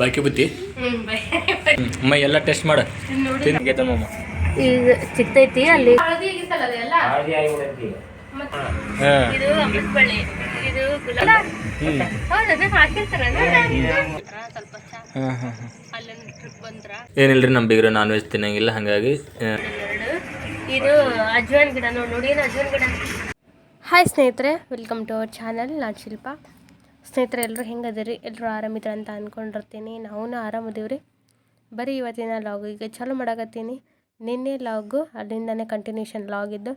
ಬಾಕಿ ಬುತ್ತಿ? ಅಮ್ಮ ಎಲ್ಲ ಟೆಸ್ಟ್ ಮಾಡ. ನೋಡಿ. ತಿನ್ಗೈತಮ್ಮ ಈಗ ಚಿಕ್ಕೈತಿ ಅಲ್ಲಿ ಏನಿಲ್ರಿ ನಮ್ಮ ಬಿಗ್ರ ನಾನ್ ವೆಜ್ ತಿನ್ನಂಗಿಲ್ಲ ಹಂಗಾಗಿ ಇದು ಅಜ್ವಾನ್ ಗಿಡ ನೋಡಿ ನೋಡಿ ಏನು ಅಜ್ವಾನ್ ಗಿಡ. ಹಾಯ್ ಸ್ನೇಹಿತರೆ ವೆಲ್ಕಮ್ ಟು ಅವರ್ ಚಾನಲ್ ನಾನು ಶಿಲ್ಪ. ಸ್ನೇಹಿತರೆ ಎಲ್ಲರೂ ಹೆಂಗದಿರಿ? ಎಲ್ಲರೂ ಆರಾಮಿದ್ರ ಅಂತ ಅಂದ್ಕೊಂಡಿರ್ತೀನಿ ನಾವು ಆರಾಮದೀವ್ರಿ. ಬರೀ ಇವತ್ತಿನ ಲಾಗ್. ಈಗ ಚಾಲೂ ಮಾಡಕತ್ತೀನಿ. ನಿನ್ನೆ ಲಾಗು, ಅಲ್ಲಿಂದನೇ ಕಂಟಿನ್ಯೂಷನ್ ಲಾಗ್ ಇದ್ದು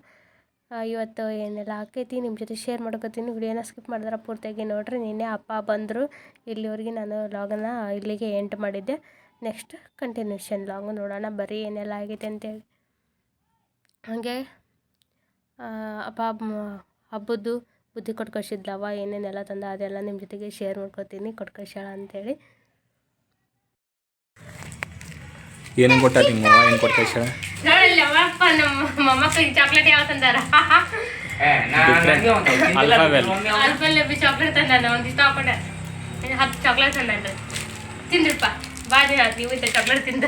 ಇವತ್ತು ಏನೆಲ್ಲ ಆಕೈತಿ ನಿಮ್ಮ ಜೊತೆ ಶೇರ್ ಮಾಡ್ಕೋತೀನಿ. ವಿಡಿಯೋನ ಸ್ಕಿಪ್ ಮಾಡಿದ್ರೆ ಪೂರ್ತಿಯಾಗಿ ನೋಡ್ರಿ. ನಿನ್ನೆ ಅಪ್ಪ ಬಂದರು. ಇಲ್ಲಿವರೆಗೆ ನಾನು ಲಾಗನ್ನು ಇಲ್ಲಿಗೆ ಎಂಟು ಮಾಡಿದ್ದೆ. ನೆಕ್ಸ್ಟ್ ಕಂಟಿನ್ಯೂಷನ್ ಲಾಗ್ ನೋಡೋಣ. ಬರೀ ಏನೆಲ್ಲ ಆಗೈತೆ ಅಂತೇಳಿ. ಹಾಗೆ ಅಪ್ಪ ಹಬ್ಬದ್ದು ಬುದ್ಧಿ ಕೊಟ್ಕಳಿಸಿದ್ಲವ ಏನೇನೆಲ್ಲ ತಂದ ಅದೆಲ್ಲ ನಿಮ್ಮ ಜೊತೆಗೆ ಶೇರ್ ಮಾಡ್ಕೊತೀನಿ ಕೊಟ್ಕಳ್ಸ್ಯಾಳ ಅಂತೇಳಿ. ಏನೇನು ಕೊಟ್ಟ ನಿಮ್ಮ ಅವ್ವ ಏನು ಕೊಟ್ಟು ಇಷ್ಟ ನೋಡಲ್ಲ ಅಪ್ಪ ನಮ್ಮ ಮೊಮ್ಮಕ್ಕಳಿಗೆ ಚಾಕ್ಲೇಟ್ ಯಾವ ತಂದಾರ? ಅಲ್ಪಲ್ಲಿ ಚಾಕ್ಲೇಟ್ ತಂದಾನ ಹಾಕೊಂಡೆ. ಇನ್ನು ಹತ್ತು ಚಾಕ್ಲೇಟ್ ತಿಂದ್ರಪ್ಪ. ಹಾಕಿ ನೀವು ಇಂಥ ಚಾಕ್ಲೇಟ್ ತಿಂದ.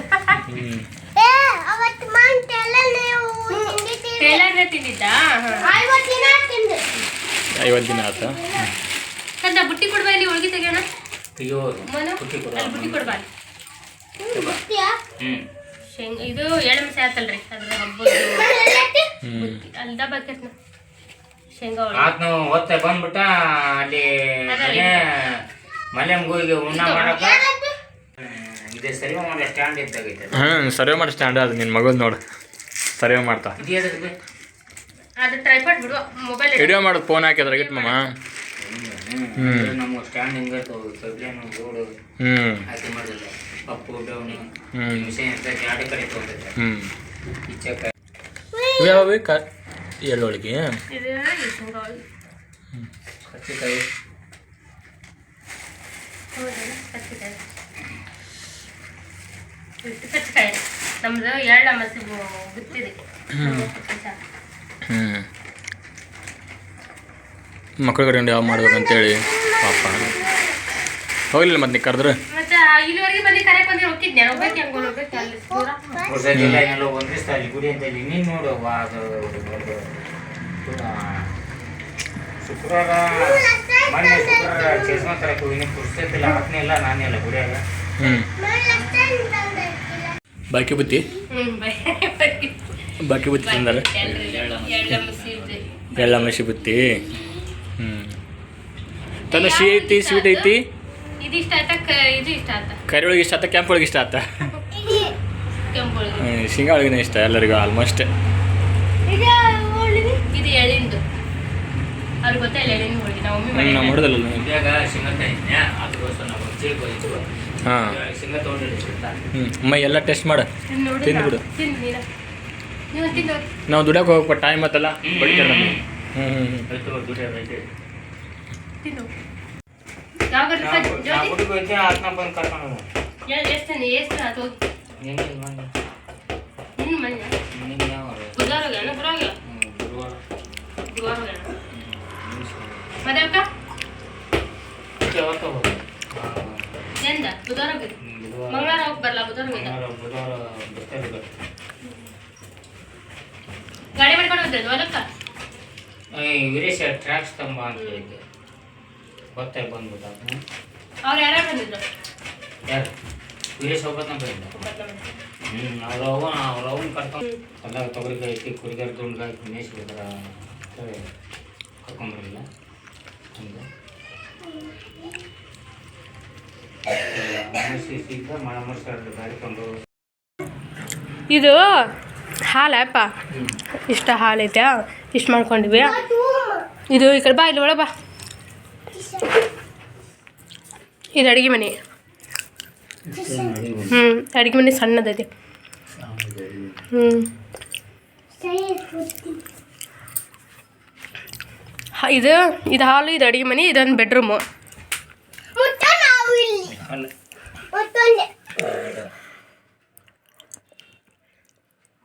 ಟೇಲರ್ನೇ ತಿಂದಿದ್ದ? ಐವತ್ತು ದಿನ ಆತ. ಕಂದ ಬುಟ್ಟಿ ಕೊಡ್ಬಾ ಇಲ್ಲಿ ಒಳಗೆ ತೆಗೆಯೋಣ? ಅಯ್ಯೋ ಮನು ಬುಟ್ಟಿ ಕೊಡು. ಅಲ್ಲಿ ಬುಟ್ಟಿ ಕೊಡ್ಬಾ. ಹ್ಮ್ ಶೇಂಗ ಇದು ಎಳೆ ಮಸೆ ಆತಲ್ರಿ ಅದ್ರ ಹ್ಞೂ ಬುತ್ತಿ ಅಲ್ಲಿ ದಬ್ಬಾಕೈತ್ನ ಶೇಂಗಾ ಒಳಗೆ. ಆತ್ ನಾವು ಹೊತ್ತ ಬಂದ್ಬಿಟ್ಟ ಅಲ್ಲಿ ಮನೆ ಮಗುವಿಗೆ ಉಣ್ಣ ಮಾಡಕ? ಇದೆ ಸರಿ ಮಾಡೋ ಸ್ಟ್ಯಾಂಡ್ ಇದ್ದಾಗೈತೆ ಹಾಂ ಸರ್ವೆ ಮಾಡಿ ಸ್ಟ್ಯಾಂಡ್ ಅದು ನಿನ್ನ ಮಗದ್ ನೋಡು. ಸರ್ವೆ ಮಾಡ್ತಾ? ಅದು ಟ್ರೈಪಾಡ್ ಬಿಡು ಮೊಬೈಲ್ ವಿಡಿಯೋ ಮಾಡೋದು ಫೋನ್ ಹಾಕಿದ್ರೆ ಇಟ್ಟು ಮಾಮ. ನಮ್ಮ ಸ್ಟ್ಯಾಂಡ್ ಗೋಡು ಹ್ಞೂ ಹಾಕಿ ಮಾಡಿಲ್ಲ. ಪಪ್ಪು ಡೌನಿ. ಹ್ಮ್. ಮಿಷನ್ ಇರ್ತೈತೆ ಎರಡು ಕಡೆ ಕ ಎಳ್ಳೊಳಗೆ? ಇದು ಈ ಕಚ್ಚಿಕಾಯಿ. ಕಚ್ಚಿಕಾಯಿ. ನಮ್ದು ಎಳ್ಳ ಮಸಿ ಬಿತ್ತಿದೆ. ಹ್ಞೂ ಮಕ್ಳು ಕಡೆ ಯಾವ ಮಾಡ್ಬೇಕಂತೇಳಿ? ಪಾಪ. ಹೋಗ್ಲಿಲ್ಲ ಮತ್ತೆ ನೀವು ಕರೆದ್ರೆ ಇಲ್ಲಿ ನೀನು ನೋಡು ವಾ ಅದು ಅದು ಪೂರ ಶುಕ್ರವಾರ ಮೊನ್ನೆ ಶುಕ್ರವಾರ ಚೇಸ್ಮ ತರಕ್ಕೆ ಹೋಗಿನಿ. ಪುಸ್ತಕಲ್ಲ ಹಾಕ್ನೇ ಇಲ್ಲ ನಾನೇ ಇಲ್ಲ ಗುಡಿಯಾಗ. ಹ್ಞೂ ಬಾಕಿ ಬುತ್ತಿ? ಬಾಕಿ ಬುತ್ತಿ ತಿಂದಾರೆ? ಎಳ್ಳ ಮಸಿ ಬುತ್ತಿ? ಹ್ಞೂ ತನ್ನ ಸಿಹಿ ಐತಿ, ಸ್ವೀಟ್ ಐತಿ? ಕರಿ ಒಳಗೆ ಇಷ್ಟ ಆತ ಕೆಂಪು ಒಳಗೆ ಇಷ್ಟ ಆತ? ಶೇಂಗಾ ಒಳಗಿನ ಇಷ್ಟ ಎಲ್ಲರಿಗೂ ಆಲ್ಮೋಸ್ಟ್ ಹಾಂ. ಹ್ಞೂ ಅಮ್ಮ ಎಲ್ಲ ಟೆಸ್ಟ್ ಮಾಡು? ತಿಂದ್ಬಿಡು. ನೀವು ದುಡಿಯೋಕೆ ಹೋಗಪ್ಪ ಟೈಮ್ ಆತಲ್ಲ ಬಡಿತಾರೆ ನಮಗೆ. ಹ್ಞೂ ಮಂಗಳವಾರ ಹೋಗಿ ಬರಲ್ಲ ಬುಧವಾರ ಬುಧವಾರ. ಗಾಡಿ ಮಾಡ್ಕೊಂಡು ಹೋಗ್ತಿದ್ವು ಅದಕ್ಕ? ಈ ವೀರೇಶ ಟ್ರ್ಯಾಕ್ ಸ್ತಂಭ ಅಂತ ಹೇಳಿದ್ದೆ. ಗೊತ್ತಾಗಿ ಬಂದ್ಬಿಟ್ಟ. ಅವ್ರು ಯಾರು ಬಂದಿದ್ರು? ಯಾರು? ವೀರೇಶ್ ಒಬ್ಬತ್ತ ಬಂದಿದ್ದ? ಹ್ಞೂ. ಹ್ಮ್ ಅವ್ರ ಅವನು ಕರ್ಕೊಂಡು ಎಲ್ಲ ತೊಗರಿ ಐತಿ ಕುರಿಗಾರ ದುಂಡ್ಗಾಯಿ ಮೇಯ್ಸಿ ಬಿದ್ರ ಕರ್ಕೊಂಬರಲಿಲ್ಲ. ಹಂಗೆ. ಇದು ಹಾಲಪ್ಪ ಇಷ್ಟ ಹಾಲೈತೆ ಇಷ್ಟು ಮಾಡ್ಕೊಂಡಿವಿ ಇದು ಈ ಕಡೆ ಬಾ ಇಲ್ಲಿ ಒಳಗೆ ಬಾ. ಇದು ಅಡುಗೆ ಮನೆ. ಹ್ಞೂ ಅಡುಗೆ ಮನೆ ಸಣ್ಣದೈತಿ. ಹ್ಞೂ ಹ- ಇದು ಇದು ಹಾಲು ಇದು ಅಡುಗೆ ಮನೆ ಇದೊಂದು ಬೆಡ್ರೂಮು.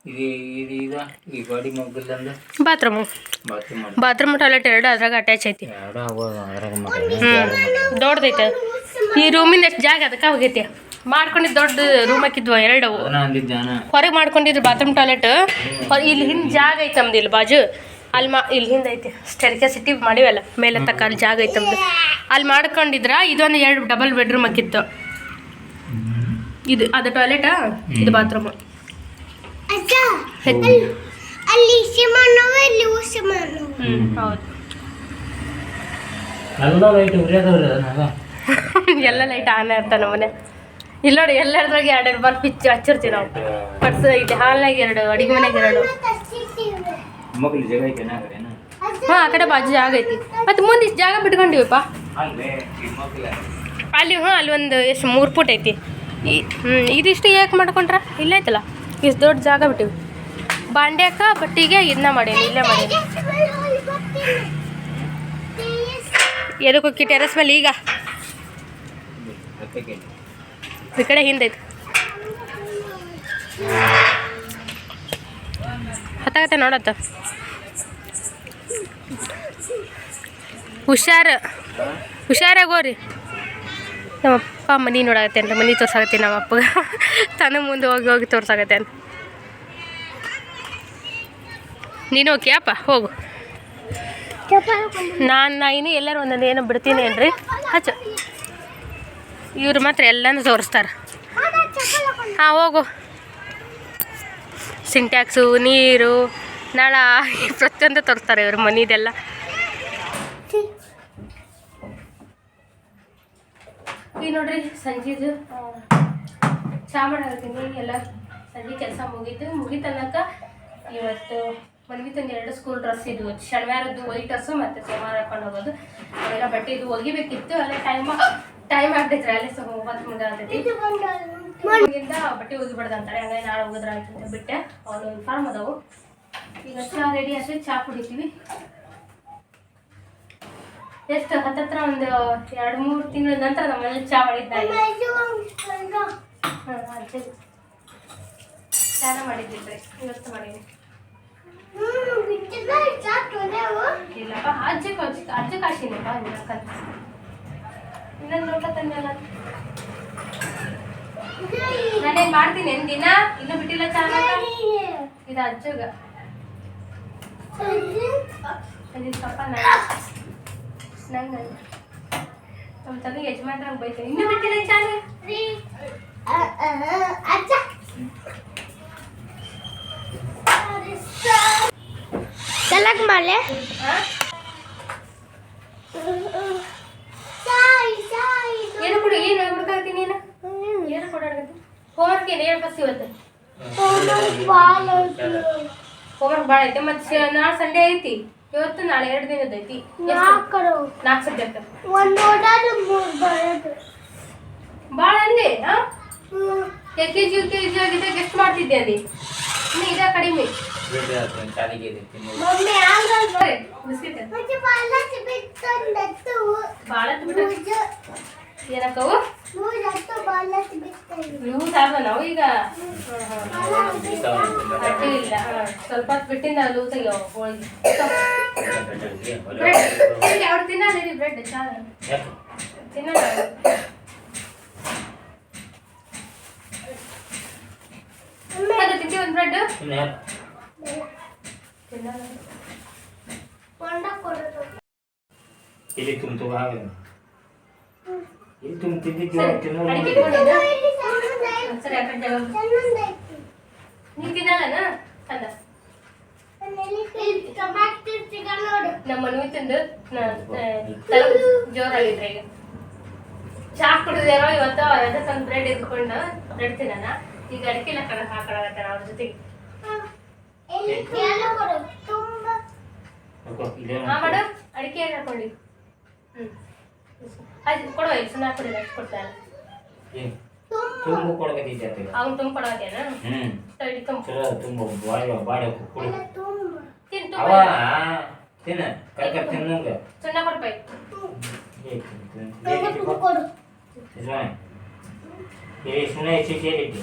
ಇದು ಇದು ಈಗ ಈ ಗಾಡಿ ಮಗ್ಗಲ್ಲಂದ್ರೆ ಬಾತ್ರೂಮು ಬಾತ್ರೂಮ್ ಮಾಡಿ ಬಾತ್ರೂಮ್ ಟಾಯ್ಲೆಟ್ ಎರಡು ಅದ್ರಾಗ ಅಟ್ಯಾಚ್ ಐತಿ. ಎರಡು ಆಗ್ಬೋದು ಅದ್ರಾಗ ಮತ್ತೆ ಹ್ಞೂ ದೊಡ್ಡದೈತೆ. ಈ ರೂಮಿಂದ ಎಷ್ಟು ಜಾಗ ಅದಕ್ಕೆ ಹೋಗೈತಿ? ಮಾಡ್ಕೊಂಡಿದ್ದು ದೊಡ್ಡ ರೂಮ್ ಹಾಕಿದ್ವು ಎರಡು ಹೊರಗೆ ಮಾಡ್ಕೊಂಡಿದ್ರು ಬಾತ್ರೂಮ್ ಟಾಯ್ಲೆಟ್ ಇಲ್ಲಿ ಹಿಂದೆ ಜಾಗ ಐತೆ ನಮ್ದು ಇಲ್ಲಿ ಬಾಜು. ಅಲ್ಲಿ ಮಾ ಇಲ್ಲಿ ಹಿಂದೆ ಐತೆ. ಸ್ಟೆರಿಕೆ ಸಿಟಿ ಮಾಡಿವಲ್ಲ ಮೇಲೆ ತಕ್ಕ ಅಲ್ಲಿ ಜಾಗ ಐತೆ ನಮ್ದು. ಅಲ್ಲಿ ಮಾಡ್ಕೊಂಡಿದ್ರ ಇದೊಂದು ಎರಡು ಡಬಲ್ ಬೆಡ್ರೂಮ್ ಹಾಕಿತ್ತು. ಇದು ಅದು ಟಾಯ್ಲೆಟಾ ಇದು ಬಾತ್ರೂಮ್ ಅಲ್ಲಿ ಇಲ್ಲಿ ಹೌದು. ಎಲ್ಲ ಲೈಟ್ ಉರಿಯೋದವ್ರಿ ಅದನ್ನಾಗ ಎಲ್ಲ ಲೈಟ್ ಆನ್ ಇರ್ತಾನೆ ನಮ್ಮನೆ ಇಲ್ಲ ನೋಡಿ ಎಲ್ಲರದ್ರಾಗ ಎರಡು ಎರಡು ಬಾರ್ ಪಿಚ್ ಹಚ್ಚಿರ್ತೀವಿ ನಾವು. ಪರ್ಸ್ ಇದೆ ಹಾಲ್ನಾಗ ಎರಡು ಅಡಿಗೆ ಮನೆಗೆ ಎರಡು. ಹಾ ಜಾಗ ಐತೆ ಏನಾಗ್ರೇನ ಹಾಂ ಆ ಕಡೆ ಬಾಜು ಜಾಗ ಐತಿ. ಮತ್ತು ಮುಂದೆ ಇಷ್ಟು ಜಾಗ ಬಿಟ್ಕೊಂಡಿವಪ್ಪ? ಅಲ್ಲಿ ಹ್ಞೂ ಅಲ್ಲಿ ಒಂದು ಎಷ್ಟು ಮೂರು ಫುಟ್ ಐತಿ. ಹ್ಞೂ ಇದಿಷ್ಟು ಯಾಕೆ ಮಾಡ್ಕೊಂಡ್ರ? ಇಲ್ಲ ಐತಲ್ಲ? ಇಷ್ಟು ದೊಡ್ಡ ಜಾಗ ಬಿಟ್ಟಿವಿ. ಬಾಂಡ್ಯಾಕ ಬಟ್ಟಿಗೆ ಇದನ್ನ ಮಾಡೀನಿ, ಇಲ್ಲೇ ಮಾಡೀನಿ. ಎದಕ್ಕೆ ಹೋಗಿ ಟೆರಸ್ ಮೇಲೆ ಈಗ? ಈ ಕಡೆ ಹಿಂದೈತಿ ಹತ್ತಾಗತ್ತೆ ನೋಡತ್ತ. ಹುಷಾರು. ಹುಷಾರಾಗೋರಿ ನಮ್ಮಪ್ಪ ಮನೆ ನೋಡಾಗತ್ತೆ ಅಂತ, ಮನೆ ತೋರ್ಸಾಗತ್ತೆ ನಮ್ಮ ಅಪ್ಪಗೆ ತಾನು ಮುಂದೆ ಹೋಗಿ ಹೋಗಿ ತೋರ್ಸಾಗತ್ತೆ ಅಂತ. ನೀನು ಓಕೆ ಅಪ್ಪ, ಹೋಗು. ನಾನು, ನಾ ಎಲ್ಲರೂ ಒಂದೊಂದು ಏನೋ ಬಿಡ್ತೀನಿ ಏನ್ರಿ? ಹಚ್ಚ ಇವ್ರು ಮಾತ್ರ ಎಲ್ಲನೂ ತೋರಿಸ್ತಾರೆ. ಹಾಂ, ಹೋಗು. ಸಿಂಟ್ಯಾಕ್ಸು ನೀರು, ನಳ ಪ್ರತಿಯೊಂದು ತೋರಿಸ್ತಾರೆ ಇವರು ಮನಿದೆಲ್ಲ. ಈಗ ನೋಡ್ರಿ ಸಂಜೆದು ಚಾ ಮಾಡಾಕತ್ತೀನಿ ಎಲ್ಲ. ಸಂಜೆ ಕೆಲಸ ಮುಗೀತು. ಮುಗಿತನಕ ಇವತ್ತು ಮನ್ವಿ ತಂದು ಎರಡು ಸ್ಕೂಲ್ ಡ್ರೆಸ್ ಇದು. ಶನಿವಾರದ್ದು ವೈಟ್ ಡ್ರೆಸ್ಸು ಮತ್ತು ಸೋಮವಾರ ಹಾಕೊಂಡು ಹೋಗೋದು. ಅವೆಲ್ಲ ಬಟ್ಟೆ ಇದು ಒಗಿಬೇಕಿತ್ತು. ಅಲ್ಲೇ ಟೈಮ್ ಟೈಮ್ ಆಗ್ತೈತ್ರಿ. ಅಲ್ಲೇ ಸ್ವಲ್ಪ ಒಂಬತ್ತು ಮುಂದೆ ಆಗ್ತೈತಿ. ಬಟ್ಟೆ ಒಗಿಬಾರ್ದು ಅಂತಾರೆ ಹಂಗಾಗಿ ನಾಳೆ ಹೋಗೋದ್ರಾಯ್ತು ಅಂತ ಬಿಟ್ಟೆ. ಅವ್ರು ಫಾರ್ಮ್ ಅದಾವು ಈಗ ಚಾ ರೆಡಿ ಅಷ್ಟೇ ಚಾ ಕುಡಿತೀವಿ. ಎಷ್ಟು? ಹತ್ತತ್ರ ಒಂದು ಎರಡು ಮೂರು ತಿಂಗಳ ನಂತರ ನಮ್ಮಲ್ಲಿ ಚಾ ಮಾಡಿದ್ದ ಚಾನ ಮಾಡಿದ್ದೀನಿ ಇವತ್ತು ಮಾಡೀನಿ ಇಲ್ಲಪ್ಪ ಅಜ್ಜ ಅಜ್ಜ ಅಜ್ಜ ಕಾಶಿನಪ್ಪ ಇನ್ನೊಂದು ಲೋಟ ತಂದೆಲ್ಲ ನಾನೇನ್ ಮಾಡ್ತೀನಿ? ದಿನ? ಇನ್ನೂ ಬಿಟ್ಟಿಲ್ಲ ಚಾನ ಇದು ಅಜ್ಜಗ. ಪಪ್ಪ ನಂಗೆ ನಮ್ಮ ತಂದೆ ಯಜಮಾನ್ರಂಗೆ ಬೈತೀನಿ ಇನ್ನೂ ಬಿಟ್ಟಿಲ್ಲ ಚಾನ ಅಜ್ಜ ತಲಕ್ ಮಾಲೆ ಹಾಂ ಸಾಯಿ ಸಾಯಿ ಏನು ಕೊಡು ಏನು ಹುಡುಕಾಗ್ತೀನಿ ನೀನು ಏನು? ಕೊಡಾಡಕತ್ತಿ ಹೋಮ್ವರ್ಕ್ ಏನು ಹೇಳಿ ಬಸ್ ಇವತ್ತು ಬಾಲ ಹೋಮ್ವರ್ಕ್ ಭಾಳ ಐತೆ. ಮತ್ತೆ ನಾಳೆ ಸಂಡೇ ಐತಿ. ಇವತ್ತು ನಾಳೆ ಎರಡು ದಿನದ ಐತಿ. ನಾಲ್ಕರು ನಾಲ್ಕು ಸಬ್ಜೆಕ್ಟ್ ಒಂದು ಮೂರು ಬರೋದು. ಭಾಳ ಅಂದೆ. L K G U K G ಆಗಿದ್ದಾಗ ಎಷ್ಟು ಮಾಡ್ತಿದ್ದೆ ಅಲ್ಲಿ ಇನ್ನು ಇದ ಕಡಿಮೆ. ಬಿಸ್ಕೆಟ್. ಭಾಳ ಏನಕ್ಕವು? ಲೂಸ್ ನಾವು ಈಗ. ಅಡ್ಡಿ ಇಲ್ಲ. ಸ್ವಲ್ಪ ಹೊತ್ತು ಬಿಟ್ಟಿಂದ ಲೂಸ್ ಆಗ್ಯಾವ ಹೋಳಿಗೆ. ಬ್ರೆಡ್ ಅವ್ರು ತಿನ್ನಲ್ಲ ಬ್ರೆಡ್ ಚಾ ತಿನ್ನಲ್ಲ ಅದು ತಿಂತಿ ಒಂದು ಬ್ರೆಡ್ ಇಲ್ಲಿ ತುಂಬ ಇಲ್ಲಿ ತುಂಬ ತಿಂದಿದ್ದು ಸರಿ ತಿನ್ನೋದು ಅಡಿಗೆ ನೋಡಿ. ಇಟ್ಕೊಂಡಿದ್ದ? ಇಲ್ಲಿ ಸಣ್ಣದ ಐತಿ. ಸರಿ ತಿನ್ನಲ್ಲನ? ಅಲ್ಲ. ಸಿಗ ನೋಡು. ನಮ್ಮ ಮನವಿ ತಿಂದು ಜೋರಾಗಿದ್ರೆ ಈಗ. ಚಾ ಕುಡಿದೇನೋ ಇವತ್ತು ಸ್ವಲ್ಪ ಬ್ರೆಡ್ ಇದ್ಕೊಂಡು ಬ್ರೆಡ್ ತಿನ್ನೋಣ. ಈಗ ಅಡಿಕೆ ಇಲ್ಲ ಕಣಕ್ ಹಾಕೊಳಗತ್ತಾರ ಅವ್ರ ಜೊತೆಗೆ. ಎಲ್ಲಿ ಎಲ್ಲ ಕೊಡು ತುಂಬಾ ಹಾ ಮಾಡು. ಅಡಿಕೆ ಹಾಕೊಳ್ಳಿ ಹಾಕೊಂಡಿ. ಹ್ಞೂ ಅದು ಕೊಡುವ ಈಗ ಸುಮ್ಮನೆ ಹಾಕೊಡಿ ಅಷ್ಟು ಕೊಡ್ತಾರ ಏನ್? ತುಂಬಾ ತುಂಬ ಕೊಡಕತ್ತಿದ್ದೆ ಆತ ಈಗ. ಅವ್ನು ತುಂಬ ಕೊಡೋದೇನ ಹ್ಮ್ ಸರಿ ತುಂಬ ಚಲೋ ತುಂಬ ಬಾಳೆ ಬಾಳೆ ಕುಡಿ ಎಲ್ಲ ತುಂಬಾ ತಿನ್ ಅವ ತುಂಬ ತಿನ್ನ ಕರ್ಕ ತಿನ್ನಂಗ ಸುಣ್ಣ ಕೊಡ್ಬೇಕು ತುಂಬಾ ತುಂಬ ಕೊಡು ಸುಮ್ಮನೆ ಹೆಚ್ಚಿಗೆ ಹೇಳಿದ್ದೆ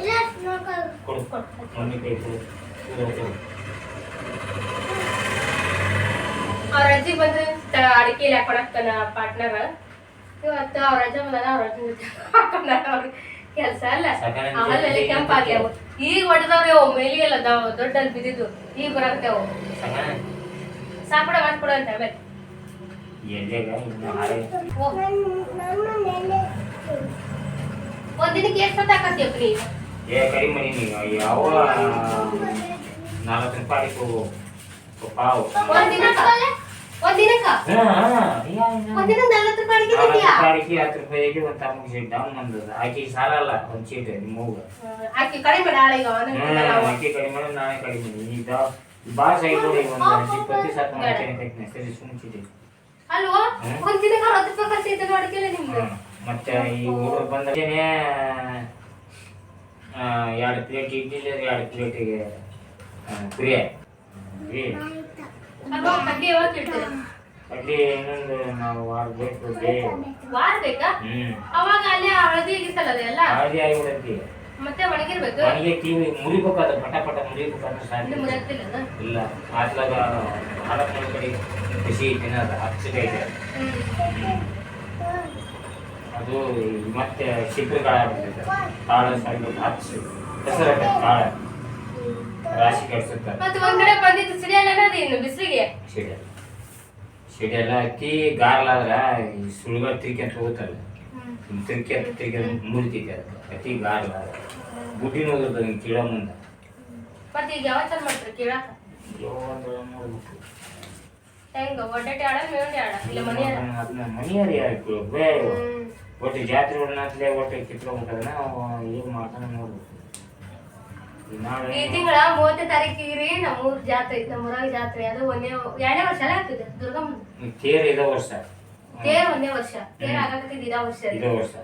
ಇಲ್ಲ ನೋಡ್ಕೊ ಕೊಡು ಮಮ್ಮಿ ಕೈ ಕೊಡು ಇದು ಕೊಡು. ಅವ್ರ ಅಜ್ಜಿ ಬಂದ್ರೆ ಅಡಿಕೆ ಹಾಕೊಳಕ್ ಪಾರ್ಟ್ನರ್ ಇವತ್ತು ಅವ್ರ ಅಜ್ಜ ಬಂದಾನ ಅವ್ರ ಜೊತೆ ಕೆಲಸ ಅಲ್ಲ. ಆಮೇಲೆ ಕೆಂಪಾಗ್ಯಾವ. ಈಗ ಹೊಡೆದವ್ರೆ ಅವು ಮೇಲಿಗೆಲ್ಲ ದೊಡ್ಡಲ್ಲಿ ಬಿದ್ದಿದ್ದು. ಈಗ ಬರಾಕ್ತಾವು ಸಾಕುಡ ಮಾಡ್ಕೊಡ ಅಂತ ಆಮೇಲೆ. ಒಂದಿನಕ್ಕೆ ಎಷ್ಟು ಹೊತ್ತು ಹಾಕತ್ತೀಯಪ್ಪ ನೀ ಏ ಕರಿ ಮನಿ ನೀವು ಯಾವ ನಾಲ್ಕು ರೂಪಾಯಿ ಪಾವು. ಒಂದಿನಕ್ಕ ಒಂದಿನಕ್ಕ? ಒಂದಿನ ನಲ್ವತ್ತು ರೂಪಾಯಿ ತಿಂತೀಯಾ? ಹತ್ತು ರೂಪಾಯಿಗೆ ಒಂದು ತಮ್ಮ ಸೀಟ್ ಡೌನ್ ಬಂದದ ಆಕಿ ಸಾಲ ಅಲ್ಲ ಒಂದು ಸೀಟ್ ನಿಮ್ಮ ಹೋಗ ಆಕಿ ಕಡಿಮೆ ನಾಳೆ ಈಗ ಆಕಿ ಕಡಿಮೆ ನಾನೇ ಕಡಿಮೆ ಈಗ ಬಾ ಸೈ ನೋಡಿ ಒಂದು ಇಪ್ಪತ್ತು ಸಾಕು ಮಾಡ್ತೇನೆ ಕಟ್ನೆ ಸರಿ ಸುಮ್ಚಿದೆ ಅಲ್ವೋ? ಒಂದಿನಕ್ಕೆ ಹತ್ತು ರೂಪಾಯಿ ಖರ್ಚು ಅಡಿಕೆಲ್ಲ ನಿಮ್ದು ಮತ್ತೆ ಈ ಹುಡುಗರು ಬಂದ್ರೆ ಎರಡು ಪ್ಲೇಟ್ ಇಡ್ಲಿ ಎರಡು ಪ್ಲೇಟಿಗೆ ಕುರಿಯ ಅಲ್ಲಿ ಇನ್ನೊಂದು ನಾವು ವಾರ ಬೇಕು ಬೇ ವಾರ ಬೇಕಾ? ಅವಾಗ ಅಲ್ಲಿ ಹಳದಿ ಆಗಿತ್ತಲ್ಲ ಅದೆಲ್ಲ ಹಾಗೆ ಆಗಿಬಿಡತ್ತಿ. ಮತ್ತೆ ಒಣಗಿರ್ಬೇಕು? ಟಿವಿ ಮುರಿಬೇಕಾದ ಪಟ ಪಟ ಸಾಧ್ಯ ಮುರಿಯಕ್ತಿಲ್ಲ ಇಲ್ಲ. ಆತ್ಲಾಗ ನಾಲ್ಕು ಮೂರು ಕಡೆ ಬಿಸಿ ತಿನ್ನೋದು ಹಚ್ಚಗೆ ಇದೆ ಅದು ಮತ್ತೆ ಕಾಳ ಆಗ್ಬಿಟ್ಟಿದೆ ಕಾಳ ಸ್ವಲ್ಪ ಹಚ್ಚಿ. ಹೆಸರು ಕಾಳ. ರಾಶಿ ಕೆಡ್ಸುತ್ತಾರೆ ಮತ್ತೆ ಒಂದ್ ಕಡೆ ಬಂದಿದ್ದು ಸಿಡಿಯಲ್ಲ ಅನ್ನೋದು ಇನ್ನು ಬಿಸಿಲಿಗೆ? ಗಾರ್ಲಾದ್ರ ಈ ಸುಳ್ಗ ತಿರ್ಕೊಂತ ಹೋಗುತ್ತಲ್ಲ. ತಿರ್ಕೆ ತಿರ್ಕೆ ಮುರಿತೈತೆ ಅದಕ್ಕೆ. ಅತಿ ಗಾರ್ಲಾದ್ರ ಗುಡ್ಡಿ ಹೋಗುತ್ತೆ ಹಿಂಗೆ ಕೀಳೋ ಮುಂದೆ. ಮತ್ತೆ ಈಗ ಯಾವ ತರ ಮಾಡ್ತಾರೆ ಕೇಳಾಕ ಹೆಂಗ ಒಡ್ಡಾಟಿ ಆಡ ಮೇವಂಡಿ ಆಡ ಇಲ್ಲ ಮನೆ ಅದನ್ನ ಮನೆಯಾರಿ ಹಾಕಿ ಬೇ ಒಟ್ಟು ಜಾತ್ರೆ ಒಡನಾತ್ಲೆ ಒಟ್ಟು ಕಿತ್ಕೊಂಡ್ಬಿಟ್ಟದನ್ನ ಏನು ಮಾಡ್ತಾನೆ ನೋಡ್ಬೇಕು. ಈ ತಿಂಗಳ ಮೂವತ್ತನೇ ತಾರೀಕಿಗೆ ರೀ ನಮ್ಮೂರ್ ಜಾತ್ರೆ ನಮ್ಮೂರಾಗ ಜಾತ್ರೆ ಅದು ಒಂದೇ ಎರಡನೇ ವರ್ಷ ಅಲ್ಲ ಆಗ್ತದೆ ದುರ್ಗಮ್ಮ ತೇರ್ ಇದ ವರ್ಷ. ತೇರ್ ಒಂದೇ ವರ್ಷ. ತೇರ್ ಆಗಾಕತ್ತಿದ್ ಇದ ವರ್ಷ ಇದ ವರ್ಷ.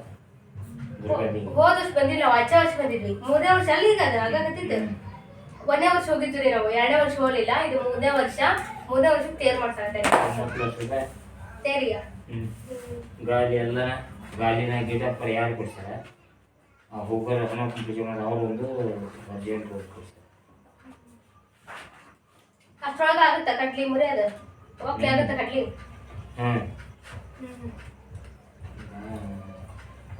ಹೋದ ವರ್ಷ ಬಂದಿಲ್ಲ ನಾವು ಹಚ್ಚ ವರ್ಷ ಬಂದಿದ್ವಿ. ಮೂರನೇ ವರ್ಷ ಅಲ್ಲಿ ಈಗ ಅದು ಆಗಾಕತ್ತಿದ್ದು. ಒಂದೇ ವರ್ಷ ಹೋಗಿದ್ವಿ ನಾವು ಎರಡನೇ ವರ್ಷ ಹೋಗಲಿಲ್ಲ ಇದು ಮೂರನೇ ವರ್ಷ ಮೂರನೇ ವರ್ಷಕ್ಕೆ ತೇರ್ ಮಾಡ್ತಾರೆ ತೇರಿಗ. ಗಾಲಿ ಎಲ್ಲ ಗಾಲಿನ ಗಿಡ ಪರಿಹಾರ ಕೊಡ್ತಾರೆ ಪೂಜೆ ಮಾಡಿ ಅವರು ಒಂದು ಅರ್ಜೆಂಟ್ ಹೋಗಿ ಕೊಡ್ತಾರೆ. ಅಷ್ಟ್ರೊಳಗ ಆಗುತ್ತ ಕಟ್ಲಿ ಮುರಿ ಅದು? ಒಪ್ಲಿ ಆಗುತ್ತೆ ಕಟ್ಲಿ? ಹ್ಮ್.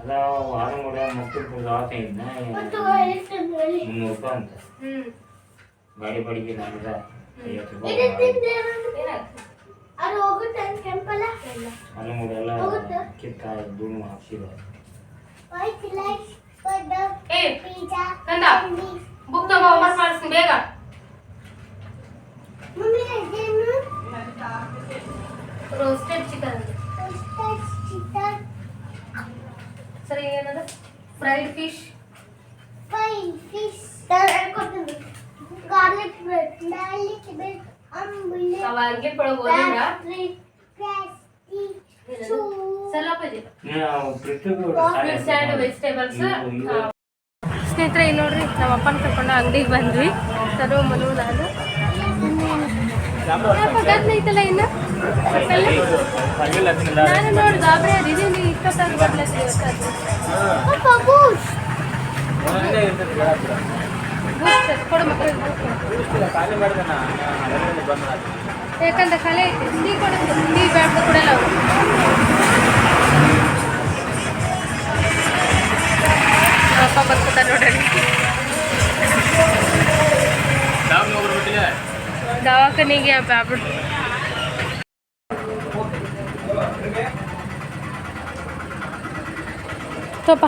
ಅದ ವಾರ ಕೂಡ ಮಕ್ಕಳು ದವಾಖಾನೆ ಇದ್ನ ಮುನ್ನೂರು ರೂಪಾಯಿ ಅಂತ. ಹ್ಮ್. ಗಾಡಿ ಬಾಡಿಗೆ ನಮ್ದ. ಐವತ್ತು ರೂಪಾಯಿ ಅದು ಹೋಗುತ್ತೆ ಅಲ್ಲಿ ಕಿತ್ತ ಧೂಳು ಹಾಕ್ಸಿದ ವೈಟ್ ಲೈಟ್ ಬರ್ಗರ್ ಏ ಪಿಜ್ಜಾ ಕಂದ ಬುಕ್ ತಗೋ ಹೋಮ್ವರ್ಕ್ ಮಾಡಿಸ್ತೀನಿ ಬೇಗ ಮಮ್ಮಿ ಇದೇನು ರೋಸ್ಟೆಡ್ ಚಿಕನ್ ಟೋಸ್ಟೆಡ್ ಚಿಕನ್ ಸರಿ ಏನದು ಫ್ರೈಡ್ ಫಿಶ್ ಫ್ರೈ ಫಿಶ್ ಕೊಡ್ತೀನಿ ಗಾರ್ಲಿಕ್ ಬ್ರೆಡ್ ಗಾರ್ಲಿಕ್ ಬ್ರೆಡ್ ಅಂಬುಲಿ ಅವ ಹಂಗೆ ಕೊಡೋ ಓದಿದ್ರ ಪ್ಯಾಸ್ಟ್ರಿ ಪ್ಯಾಸ್ಟ್ರಿ ಸ್ನೇಹಿತರೆ ಇಲ್ಲಿ ನೋಡ್ರಿ ನಮ್ಮ ಅಪ್ಪನ ಕರ್ಕೊಂಡು ಅಂಗಡಿಗೆ ಬಂದ್ವಿ. ತರು ಮನು ನಾನು. ಐತಲ್ಲ ಇನ್ನು? ನಾನು ನೋಡಿ ಗಾಬರಿ ಅದು. ಇದು ನೀವು ಇಷ್ಟೊತ್ತಾಗಿ ಬರ್ಲತ್ತಿ ಯಾಕಂದ್ರೆ ಕಲೆ ಐತಿ. ಕೊಡ ಟೀ ಬ್ಯಾಡ್ದು ಕೊಡಲ್ಲ ಅವರು. ಅಪ್ಪ ಬರ್ಕೊತಾರೆ ನೋಡ್ರಿ ದವಾಖಾನಿಗೆ ಬ್ಯಾಬಿಡ್ ತೋಪ.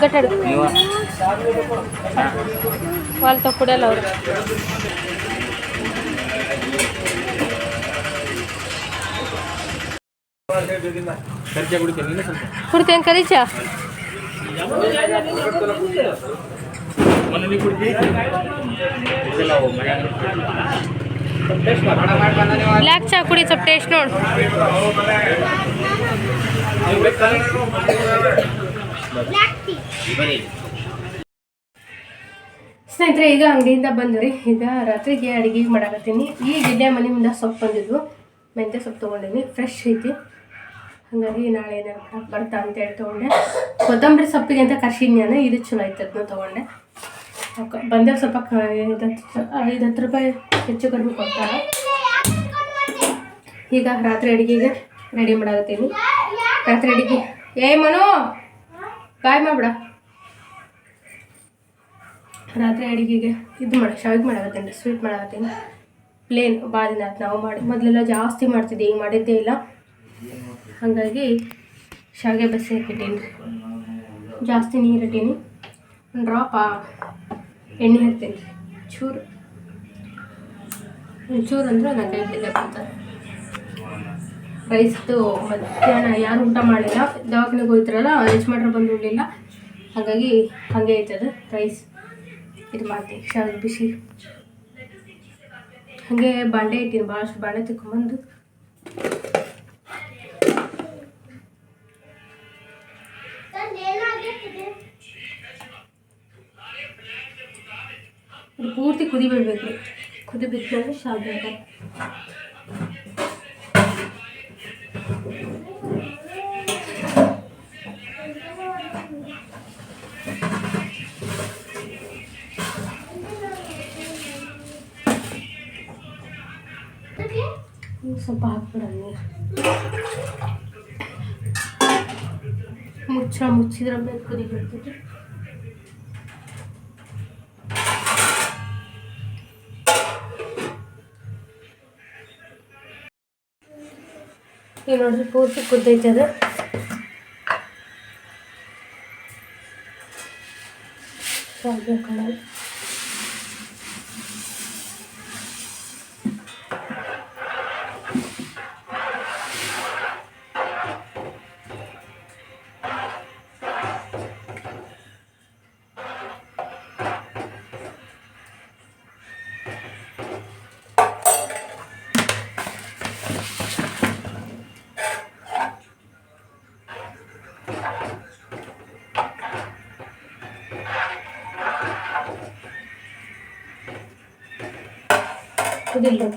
ಗಟ್ಟಡು ಕುಡಿತೀನಿ ನೀನು ಸ್ವಲ್ಪ. ಕುಡ್ತೇನೆ ಕರೀಚ? ಬ್ಲ್ಯಾಕ್ ಚಾ ಕುಡಿ, ಸ್ವಲ್ಪ ಟೇಸ್ಟ್ ನೋಡು. ಸ್ನೇಹಿತರೆ, ಈಗ ಅಂಗಡಿಯಿಂದ ಬಂದ್ರಿ ಈಗ ರಾತ್ರಿಗೆ ಅಡುಗೆ ಮಾಡಕತ್ತೀನಿ. ಈಗ ಇಲ್ಲೇ ಮನೆ ಮುಂದೆ ಸೊಪ್ಪು ಬಂದಿದ್ವು. ಮೆಂತ್ಯ ಸೊಪ್ಪು ತೊಗೊಂಡಿನಿ. ಫ್ರೆಶ್ ಐತಿ. ಹಾಗಾಗಿ ನಾಳೆ ಏನಾರು ಬರ್ತಾ ಅಂತೇಳಿ ತೊಗೊಂಡೆ. ಕೊತ್ತಂಬರಿ ಸೊಪ್ಪಿಗೆ ಅಂತ ಕರ್ಸಿದ್ನಿ ನಾನು ಇದು ಚಲೋ ಆಯ್ತು ಅದನ್ನ ತೊಗೊಂಡೆ. ಬಂದಾಗ ಸ್ವಲ್ಪ ಐದು ಹತ್ತು ರೂಪಾಯಿ ಹೆಚ್ಚು ಕಡಿಮೆ ಕೊಡ್ತಾರೆ. ಈಗ ರಾತ್ರಿ ಅಡುಗೆಗೆ ರೆಡಿ ಮಾಡಾಕತ್ತೀನಿ. ರಾತ್ರಿ ಅಡುಗೆ ಏ ಮನು, ಬಾಯ್ ಮಾಡ್ಬಿಡ. ರಾತ್ರಿ ಅಡುಗೆಗೆ ಇದು ಮಾಡಿ, ಶಾವಿಗೆ ಮಾಡಾಕತ್ತೀನಿ ಸ್ವೀಟ್ ಮಾಡಾಕತ್ತೀನಿ. ಪ್ಲೇನ್ ಭಾಳ ಆಯ್ತು ನಾವು ಮಾಡಿ ಮೊದಲೆಲ್ಲ ಜಾಸ್ತಿ ಮಾಡ್ತಿದ್ದೆ, ಈಗ ಮಾಡಿದ್ದೇ ಇಲ್ಲ. ಹಾಗಾಗಿ ಶಾವಿಗೆ ಬಸ್ಸಿ ಹಾಕಿಟ್ಟೀನಿ. ಜಾಸ್ತಿ ನೀರು ಇಟ್ಟೀನಿ ಒಂದು ಡ್ರಾಪ್ ಎಣ್ಣೆ ಹಾಕ್ತೀನಿ. ಚೂರು. ಒಂಚೂರು ಅಂದ್ರೆ ನನ್ನ ಕೈ ಬಿದ್ದ ಬರ್ತಾರೆ ರೈಸ್ದು ಮಧ್ಯಾಹ್ನ ಯಾರು ಊಟ ಮಾಡಿಲ್ಲ ದವಾಖಾನೆಗೆ ಹೋಗ್ತಾರಲ್ಲ ಯಜಮಾನ್ರು ಬಂದು ಉಳಿಲ್ಲ ಹಾಗಾಗಿ ಹಾಗೆ ಐತದ ರೈಸ್. ಇದು ಮಾಡ್ತೀನಿ, ಶಾವಿಗೆ ಬಿಸಿ. ಹಾಗೆ ಬಾಂಡೆ ಇಟ್ಟಿನಿ, ಭಾಳಷ್ಟು ಬಾಂಡೆ ತಗೊಂಬಂದು ಕುದಿ ಬಿಡ್ಬೇಕು ಕುದಿ ಬಿದ್ಮೇಲೆ ಶಾವಿಗೆ ಹಾಕೋದು. ಇನ್ನು ಸ್ವಲ್ಪ ಹಾಕ್ಬಿಡ ನೀರು ಮುಚ್ಚ ಮುಚ್ಚಿದ್ರೆ ಮೇಲೆ ಕುದಿ ಬಿಡ್ತೈತಿ ಈಗ ನೋಡ್ರಿ ಪೂರ್ತಿ ಕುದ್ದೈತೆ ಅದು. ಶಾವಿಗೆ ಹಾಕೊಳ್ಳೋದು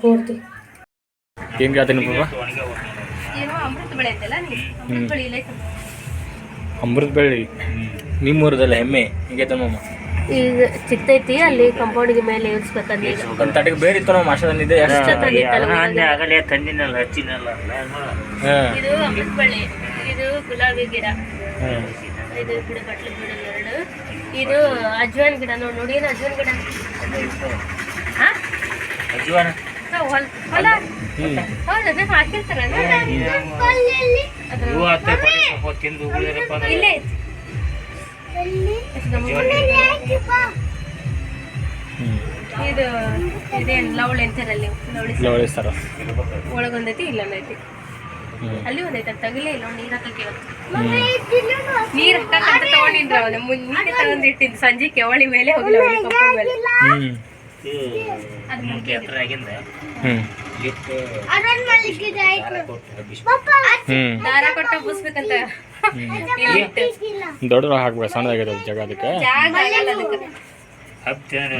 ಪೂರ್ತಿ. ಏನು ಕೇಳ್ತೀನಿ ಅಮೃತ ಬಳ್ಳಿ ಐತಲ್ಲ ಊರದಲ್ಲ ಹೆಮ್ಮೆ? ಹಿಂಗೆ ಈಗ ಚಿಕ್ಕದೈತಿ ಅಲ್ಲಿ ಕಂಪೌಂಡಿಗೆ ಮೇಲೆ ಇರಿಸ್ಬೇಕಂದ್ರೆ ಒಂದು ತಟಕ್ಕೆ ಬೇರೆ ಇತ್ತು ನಮ್ಮ ಮಾಸದಲ್ಲಿದೆ ಎಷ್ಟು ಆಗಲೇ ತಂದಿನಲ್ಲ ಹಚ್ಚಿನಲ್ಲ. ಇದು ಅಮೃತ ಬಳ್ಳಿ ಇದು ಗುಲಾಬಿ ಗಿಡ. ಇದು ಗಿಡ ಬಟ್ಲು ಗಿಡ ಎರಡು. ಇದು ಅಜ್ವಾನ್ ಗಿಡ. ನೋಡಿ ನೋಡಿ ಏನು ಅಜ್ವಾನ್ ಗಿಡ? ಹಾ? ಇದು ಇದೇನು ಲವಳೆ ಅಂತಾರಲ್ಲಿ ಲವಳಿ ಲವಳಿಸ್ತಾರ ಒಳಗೊಂದೈತಿ ಇಲ್ಲೊಂದೈತಿ? ಅಲ್ಲಿ ಒಂದೈತೆ ತಗಲೇ ಇಲ್ಲ ನೀರ್ ಹಾಕಕ್ಕೆ ನೀರ್ ತಗೊಂಡಿದ್ರು ತಗೊಂಡಿದ್ರ ಅವನ. ಮುಂದೆ ತಗೊಂಡಿಟ್ಟಿದ್ದು ಸಂಜೆ ಕೆವಳಿ ಮೇಲೆ ಕಪ್ಪಳ ಮೇಲೆ. ಹ್ಞೂ ಅದು ಮುಂದೆ ಹತ್ರ ಆಗಿಂದ ಹ್ಞೂ ಲಿಫ್ಟ್ ಹ್ಞೂ ದಾರ ಕೊಟ್ಟ ಬೂಸ್ಬೇಕಂತ ದೊಡ್ಡ ಹಾಕ್ಬೇಕು ಸಣ್ಣದಾಗಿದೆ ಜಾಗ ಅದಕ್ಕೆ.